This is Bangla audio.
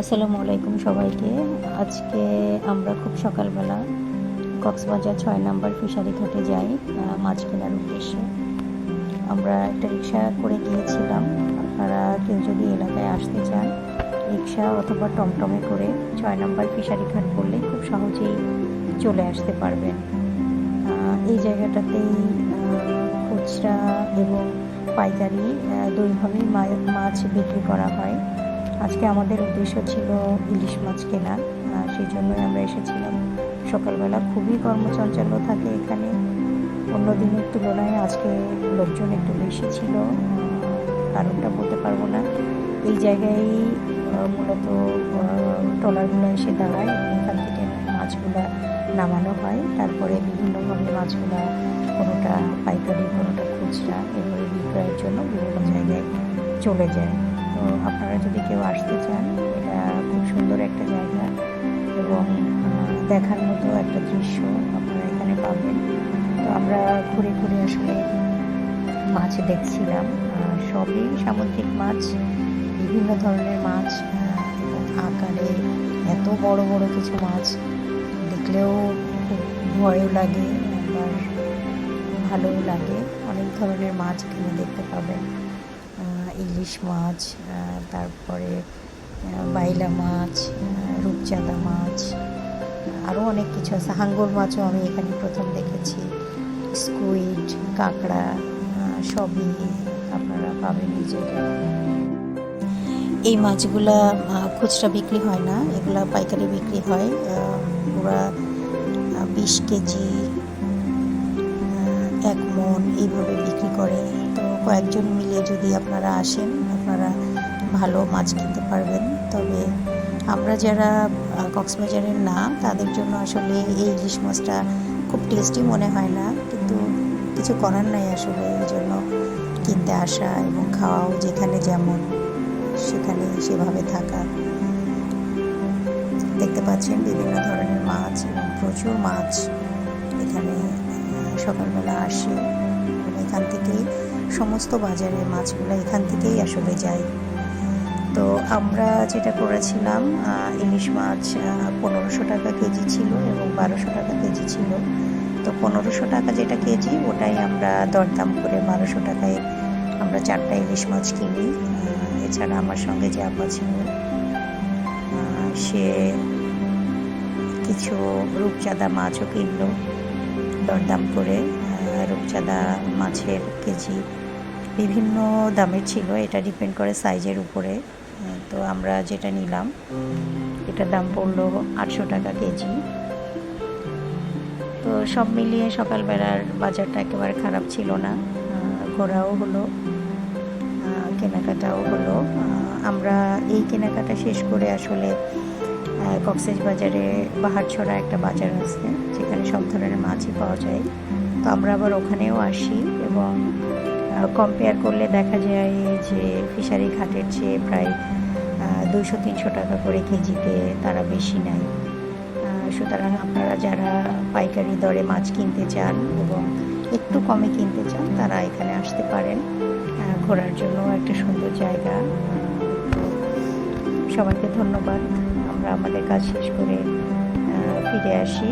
আসসালামু আলাইকুম সবাইকে। আজকে আমরা খুব সকালবেলা কক্সবাজার ছয় নম্বর ফিশারি ঘাটে যাই মাছ কেনার উদ্দেশ্যে। আমরা একটা রিক্সা করে গিয়েছিলাম। আপনারা কেউ যদি এলাকায় আসতে চান, রিক্সা অথবা টমটমে করে ছয় নম্বর ফিশারি ঘাট করলে খুব সহজেই চলে আসতে পারবেন। এই জায়গাটাতেই খুচরা এবং পাইকারি দুইভাবেই মাছ বিক্রি করা হয়। আজকে আমাদের উদ্দেশ্য ছিল ইলিশ মাছ কেনা সেই জন্যই আমরা এসেছিলাম। সকালবেলা খুবই কর্মচঞ্চল্য থাকে এখানে। অন্য দিনের তুলনায় আজকে লোকজন একটু বেশি ছিল কারণটা বলতে পারব না। এই জায়গায় মূলত ট্রলারগুলো এসে দাঁড়ায়। এবং এখান থেকে মাছগুলা নামানো হয়। তারপরে বিভিন্নভাবে মাছগুলা কোনোটা পাইকারি, কোনোটা খুচরা এভাবে বিক্রয়ের জন্য বিভিন্ন জায়গায় চলে যায়। তো আপনারা যদি কেউ আসতে চান, এটা খুব সুন্দর একটা জায়গা এবং দেখার মতো একটা দৃশ্য আপনারা এখানে পাবেন। তো আমরা ঘুরে ঘুরে আসলে মাছ দেখছিলাম। সবই সামুদ্রিক মাছ, বিভিন্ন ধরনের মাছ আকারে এত বড় বড় কিছু মাছ দেখলেও খুব ভয়ও লাগে, আবার ভালোও লাগে। অনেক ধরনের মাছ এখানে দেখতে পাবেন। ইলিশ মাছ তারপরে বাইলা মাছ রূপচাঁদা মাছ আরও অনেক কিছু আছে। হাঙ্গর মাছও আমি এখানে প্রথম দেখেছি। স্কুইড, কাঁকড়া সবই আপনারা পাবেন জায়গায়। এই মাছগুলা খুচরা বিক্রি হয় না, এগুলা পাইকারি বিক্রি হয়। ওরা বিশ কেজি এক মন এইভাবে বিক্রি করে। কয়েকজন মিলে যদি আপনারা আসেন, আপনারা ভালো মাছ কিনতে পারবেন। তবে আমরা যারা কক্সবাজারের না, তাদের জন্য আসলে এই ইলিশ মাছটা খুব টেস্টি মনে হয় না। কিন্তু কিছু করার নাই আসলে, এই জন্য কিনতে আসা এবং খাওয়াও যেখানে যেমন, সেখানে সেভাবে থাকা। দেখতে পাচ্ছেন বিভিন্ন ধরনের মাছ এবং প্রচুর মাছ এখানে সকালবেলা আসে। এখান থেকেই সমস্ত বাজারের মাছগুলো এখান থেকেই আসলে যায়। তো আমরা যেটা করেছিলাম ইলিশ মাছ পনেরোশো টাকা কেজি ছিল এবং বারোশো টাকা কেজি ছিল। তো পনেরোশো টাকা যেটা কেজি, ওটাই আমরা দরদাম করে বারোশো টাকায় আমরা চারটা ইলিশ মাছ কিনি। এছাড়া আমার সঙ্গে যে আপা ছিল সে কিছু রূপচাঁদা মাছও কিনলো দরদাম করে। রূপচাঁদা মাছের কেজি, বিভিন্ন দামের ছিল। এটা ডিপেন্ড করে সাইজের উপরে। তো আমরা যেটা নিলাম, এটার দাম পড়ল আটশো টাকা কেজি। তো সব মিলিয়ে সকালবেলার বাজারটা একেবারে খারাপ ছিল না। ঘোরাও হলো কেনাকাটাও হলো। আমরা এই কেনাকাটা শেষ করে আসলে কক্সেস বাজারে বাহারছড়া একটা বাজার আছে, যেখানে সব ধরনের মাছই পাওয়া যায়। তো আমরা আবার ওখানেও আসি এবং কম্পেয়ার করলে দেখা যায় যে ফিশারি ঘাটের চেয়ে প্রায় দুশো তিনশো টাকা করে কেজিতে তারা বেশি নেয়। সুতরাং আপনারা যারা পাইকারি দরে মাছ কিনতে চান এবং একটু কমে কিনতে চান, তারা এখানে আসতে পারেন। ঘোরার জন্য একটা সুন্দর জায়গা। সবাইকে ধন্যবাদ। আমরা আমাদের কাজ শেষ করে ফিরে আসি।